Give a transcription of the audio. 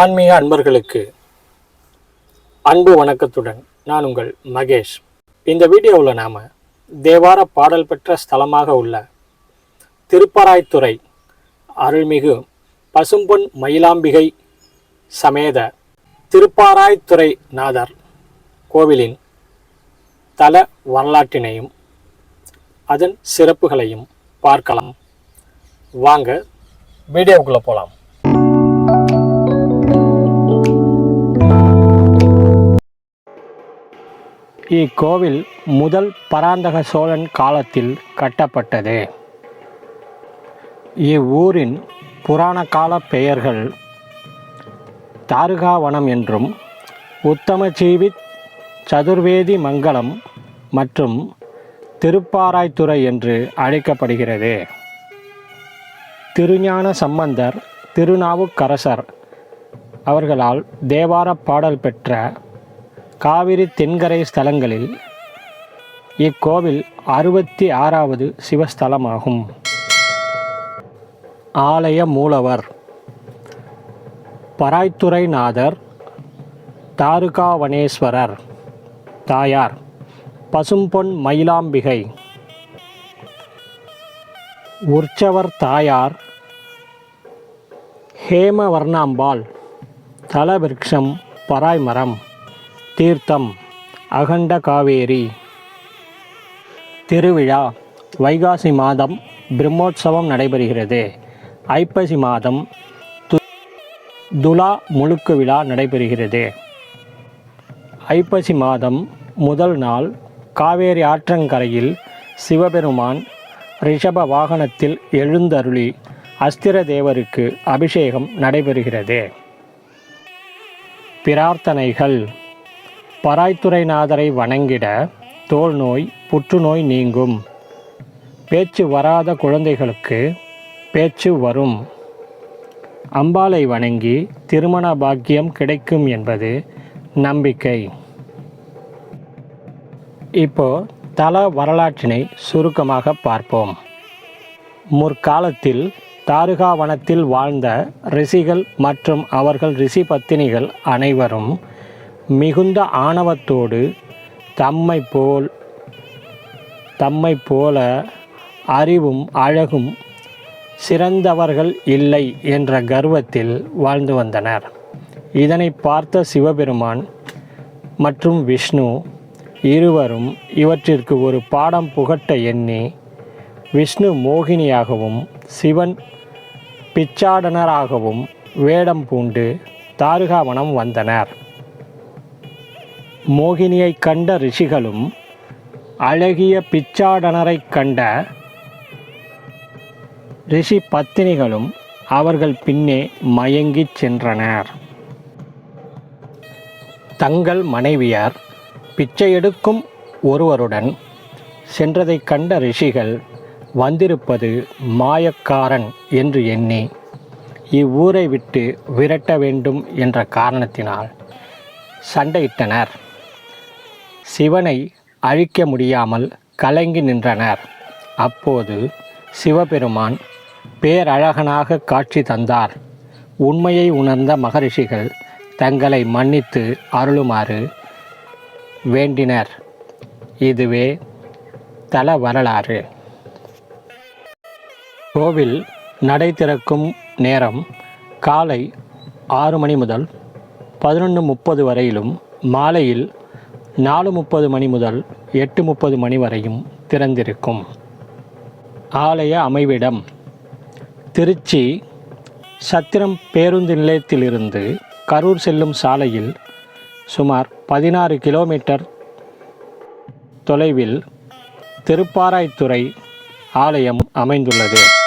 ஆன்மீக அன்பர்களுக்கு அன்பு வணக்கத்துடன் நான் உங்கள் மகேஷ். இந்த வீடியோவில் நாம் தேவார பாடல் பெற்ற ஸ்தலமாக உள்ள திருப்பராய்த்துறை அருள்மிகு பசும்பொன் மயிலாம்பிகை சமேத திருப்பாராய்த்துறை நாதர் கோவிலின் தல வரலாற்றினையும் அதன் சிறப்புகளையும் பார்க்கலாம். வாங்க வீடியோவுக்குள்ளே போகலாம் இக்கோவில் முதல் பராந்தக சோழன் காலத்தில் கட்டப்பட்டது. இவ்வூரின் புராண கால பெயர்கள் தாருகாவனம் என்றும் உத்தமஜீவி சதுர்வேதி மங்கலம் மற்றும் திருப்பாராய்த்துறை என்று அழைக்கப்படுகிறது. திருஞான சம்பந்தர் திருநாவுக்கரசர் அவர்களால் தேவார பாடல் பெற்ற காவிரி தென்கரை ஸ்தலங்களில் இக்கோவில் அறுபத்தி ஆறாவது சிவஸ்தலமாகும். ஆலய மூலவர் பராய்த்துறைநாதர் தாருகாவனேஸ்வரர் தாயார் பசும்பொன் மயிலாம்பிகை. உற்சவர் தாயார் ஹேமவர்ணாம்பாள். தலவிருக்ஷம் பராய்மரம். தீர்த்தம் அகண்ட காவேரி. திருவிழா வைகாசி மாதம் பிரம்மோற்சவம் நடைபெறுகிறது. ஐப்பசி மாதம் து- துலா முழுக்கு விழா நடைபெறுகிறது. ஐப்பசி மாதம் முதல் நாள் காவேரி ஆற்றங்கரையில் சிவபெருமான் ரிஷப வாகனத்தில் எழுந்தருளி அஸ்திர தேவருக்கு அபிஷேகம் நடைபெறுகிறது. பிரார்த்தனைகள் பராய்த்துறைநாதரை வணங்கிட தோல் நோய் புற்றுநோய் நீங்கும். பேச்சு வராத குழந்தைகளுக்கு பேச்சு வரும். அம்பாளை வணங்கி திருமண பாக்கியம் கிடைக்கும் என்பது நம்பிக்கை. இப்போ தல வரலாற்றினை சுருக்கமாக பார்ப்போம். முற்காலத்தில் தாருகாவனத்தில் வாழ்ந்த ரிஷிகள் மற்றும் அவர்கள் ரிஷி பத்தினிகள் அனைவரும் மிகுந்த ஆணவத்தோடு தம்மை போல் தம்மை போல அறிவும் அழகும் சிறந்தவர்கள் இல்லை என்ற கர்வத்தில் வாழ்ந்து வந்தனர். இதனை பார்த்த சிவபெருமான் மற்றும் விஷ்ணு இருவரும் இவற்றிற்கு ஒரு பாடம் புகட்ட எண்ணி விஷ்ணு மோகினியாகவும் சிவன் பிச்சாடனராகவும் வேடம் பூண்டு தாருகாவனம் வந்தனர். மோகினியைக் கண்ட ரிஷிகளும் அழகிய பிச்சாடனரைக் கண்ட ரிஷி பத்தினிகளும் அவர்கள் பின்னே மயங்கிச் சென்றனர். தங்கள் மனைவியார் பிச்சை எடுக்கும் ஒருவருடன் சென்றதைக் கண்ட ரிஷிகள் வந்திருப்பது மாயக்காரன் என்று எண்ணி இவ்வூரை விட்டு விரட்ட வேண்டும் என்ற காரணத்தினால் சண்டையிட்டனர். சிவனை அழிக்க முடியாமல் கலங்கி நின்றனர். அப்போது சிவபெருமான் பேரழகனாக காட்சி தந்தார். உண்மையை உணர்ந்த மகரிஷிகள் தங்களை மன்னித்து அருளுமாறு வேண்டினர். இதுவே தல வரலாறு. கோவில் நடை திறக்கும் நேரம் காலை ஆறு மணி முதல் பதினொன்று முப்பது வரையிலும் மாலையில் நாலு முப்பது மணி முதல் எட்டு முப்பது மணி வரையும் திறந்திருக்கும். ஆலய அமைவிடம் திருச்சி சத்திரம் பேருந்து நிலையத்திலிருந்து கரூர் செல்லும் சாலையில் சுமார் பதினாறு கிலோமீட்டர் தொலைவில் திருப்பாராய்த்துறை ஆலயம் அமைந்துள்ளது.